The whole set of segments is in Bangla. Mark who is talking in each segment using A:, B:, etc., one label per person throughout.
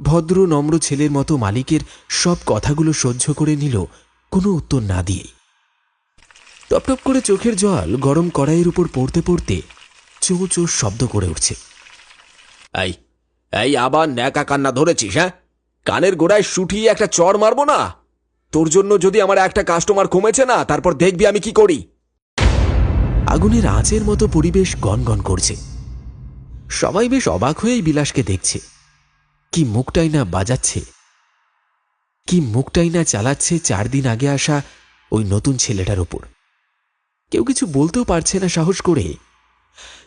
A: ভদ্র নম্র ছেলের মতো মালিকের সব কথাগুলো সহ্য করে নিল কোনো উত্তর না দিয়েই টপটপ করে চোখের জল গরম কড়াইয়ের উপর পড়তে পড়তে চো চো শব্দ করে উঠছে।
B: এই এই আবার ন্যাকা কান্না ধরেছিস হ্যাঁ? কানের গোড়ায় শুটিয়ে একটা চড় মারবো না? তোর জন্য যদি আমার একটা কাস্টমার কমেছে না তারপর দেখবি আমি কি করি।
A: আগুনের আঁচের মতো পরিবেশ গনগন করছে। সবাই বেশ অবাক হয়েই বিলাসকে দেখছে। কি মুখটাই না বাজাচ্ছে? কি মুখটাই না চালাচ্ছে চার দিন আগে আসা ওই নতুন ছেলেটার ওপর? কেউ কিছু বলতেও পারছে না সাহস করে।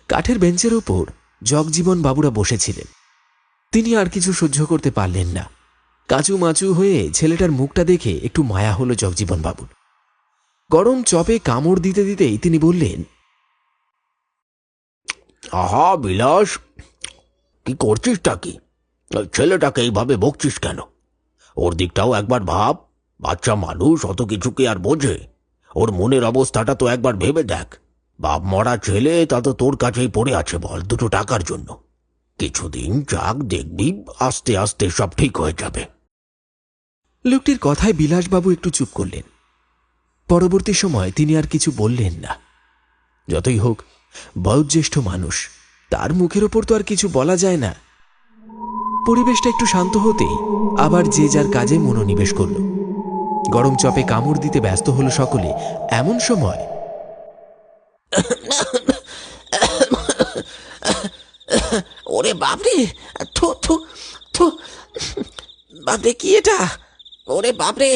A: কাঠের বেঞ্চের ওপর জগজীবন বাবুরা বসেছিলেন। তিনি আর কিছু সহ্য করতে পারলেন না। কাঁচু মাচু হয়ে ছেলেটার মুখটা দেখে একটু মায়া হলো জগজীবন বাবুর। গরম চপে কামড় দিতে দিতেই তিনি বললেন,
B: আহা, বিলাস, কি করছিসটা কি? ছেলেটাকে এইভাবে বকছিস কেন? ওর দিকটাও একবার ভাব। বাচ্চা মানুষ, অত কিছু কি আর বোঝে? ওর মনের অবস্থাটা তো একবার ভেবে দেখ। বাপ মরা ছেলে, তা তো তোর কাছেই পড়ে আছে বল দুটো টাকার জন্য। কিছুদিন যাক, দেখবি, আস্তে আস্তে সব ঠিক হয়ে যাবে।
A: লোকটির কথায় বিলাসবাবু একটু চুপ করলেন। পরবর্তী সময় তিনি আর কিছু বললেন না। যতই হোক, বয়োজ্যেষ্ঠ মানুষ, তার মুখের ওপর তো আর কিছু বলা যায় না। পরিবেশটা একটু শান্ত হতেই আবার যে যার কাজে মনোনিবেশ করল। গরম চপে কামড় দিতে ব্যস্ত হলো সকলে, এমন সময়
C: ওরে বাপরে, থু থু থু, বাপরে কি এটা? ওরে বাপরে,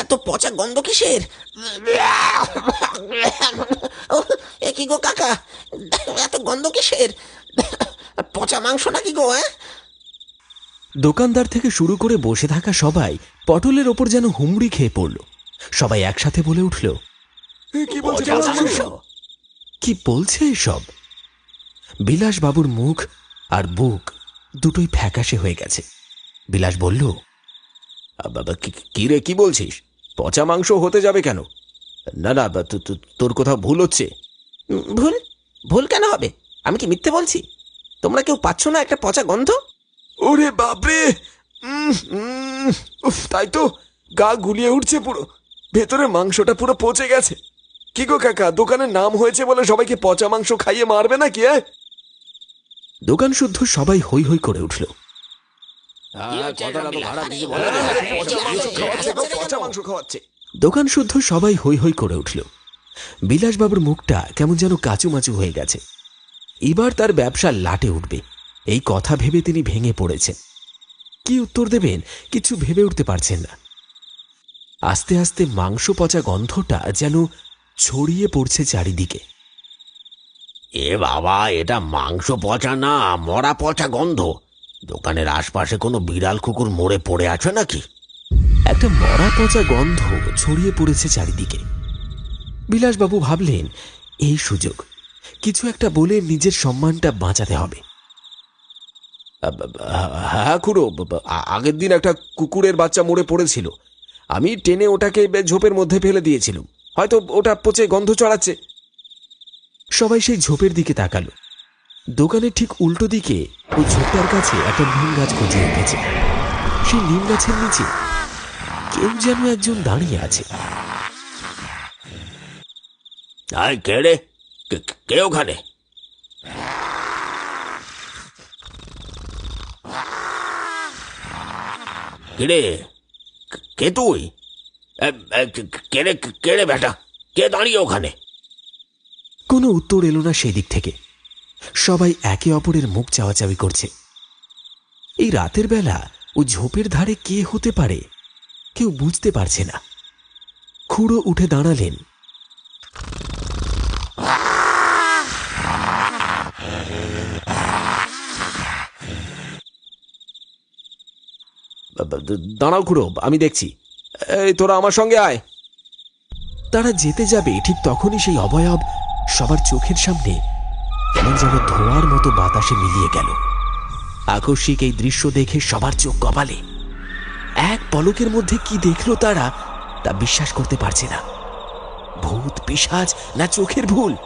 C: এত পচা গন্ধ কিসের? এ কি গো কাকা, এত গন্ধ কিসের? পচা মাংস নাকি গো হ্যাঁ?
A: দোকানদার থেকে শুরু করে বসে থাকা সবাই পটলের ওপর যেন হুমড়ি খেয়ে পড়ল। সবাই একসাথে বলে উঠল
B: কি
A: বলছে? এসব? বিলাসবাবুর মুখ আর বুক দুটোই ফ্যাকাশে হয়ে গেছে। বিলাস বলল
B: বাবা কি রে কি বলছিস? পচা মাংস হতে যাবে কেন? না না বা, তো- তো- তোর কোথাও ভুল হচ্ছে।
C: ভুল? ভুল কেন হবে? আমি কি মিথ্যে বলছি? তোমরা কেউ পাচ্ছ না একটা পচা গন্ধ?
B: ওরে বাপরে! উফ তাই তো গা গুলিয়ে উঠছে পুরো। ভেতরে মাংসটা পুরো পচে গেছে। কি গো কাকা দোকানের নাম হয়েছে বলে সবাইকে পচা মাংস খাইয়ে মারবে নাকি হ্যাঁ
A: দোকান শুদ্ধ সবাই হৈ হৈ করে উঠল।
B: পচা মাংস খাওয়াচ্ছে
A: দোকান শুদ্ধ সবাই হৈ হৈ করে উঠল। বিলাসবাবুর মুখটা কেমন যেন কাচুমাচু হয়ে গেছে। এবার তার ব্যবসা লাটে উঠবে। এই কথা ভেবে তিনি ভেঙে পড়েছেন। কি উত্তর দেবেন? কিছু ভেবে উঠতে পারছেন না। আস্তে আস্তে মাংস পচা গন্ধটা যেন ছড়িয়ে পড়ছে চারিদিকে।
B: এ বাবা এটা মাংস পচা না মরা পচা গন্ধ। দোকানের আশপাশে কোনো বিড়াল কুকুর মরে পড়ে আছে নাকি?
A: একটা মরা পচা গন্ধ ছড়িয়ে পড়েছে চারিদিকে। বিলাসবাবু ভাবলেন এই সুযোগ। কিছু একটা বলে নিজের সম্মানটা বাঁচাতে হবে।
B: হ্যাঁ খুড়ো আগের দিন একটা কুকুরের বাচ্চা মরে পড়েছিল। আমি টেনে ওটাকে ঝোপের মধ্যে ফেলে দিয়েছিলাম। হয়তো ওটা পচে গন্ধ চড়াচ্ছে
A: সবাই সেই ঝোপের দিকে তাকালো। দোকানের ঠিক উল্টো দিকে ওই ঝোপটার কাছে একটা নিম গাছ গজে উঠেছে সেই নিম গাছের নিচে কেউ যেন একজন দাঁড়িয়ে আছে।
B: আয়, কে রে? কে ওখানে? কিরে কে- তুই কেড়ে কেড়ে বেটা কে দাঁড়িয়ে ওখানে
A: কোনো উত্তর এলো না সেই দিক থেকে। সবাই একে অপরের মুখ চাওয়াচাওয়ি করছে। এই রাতের বেলা ও ঝোপের ধারে কে হতে পারে, কেউ বুঝতে পারছে না। খুঁড়ো উঠে দাঁড়ালেন।
B: দাঁড়াও খুড়ো, আমি দেখছি। এই, তোরা আমার সঙ্গে আয়।
A: তারা যেতে যাবে, ঠিক তখনই সেই অবয়ব সবার চোখের সামনে কেমন যেন ধোঁয়ার মতো বাতাসে মিলিয়ে গেল। আকস্মিক এই দৃশ্য দেখে সবার চোখ কপালে। এক পলকের মধ্যে কি দেখল তারা, তা বিশ্বাস করতে পারছে না। ভূত, পিশাচ না চোখের ভুল?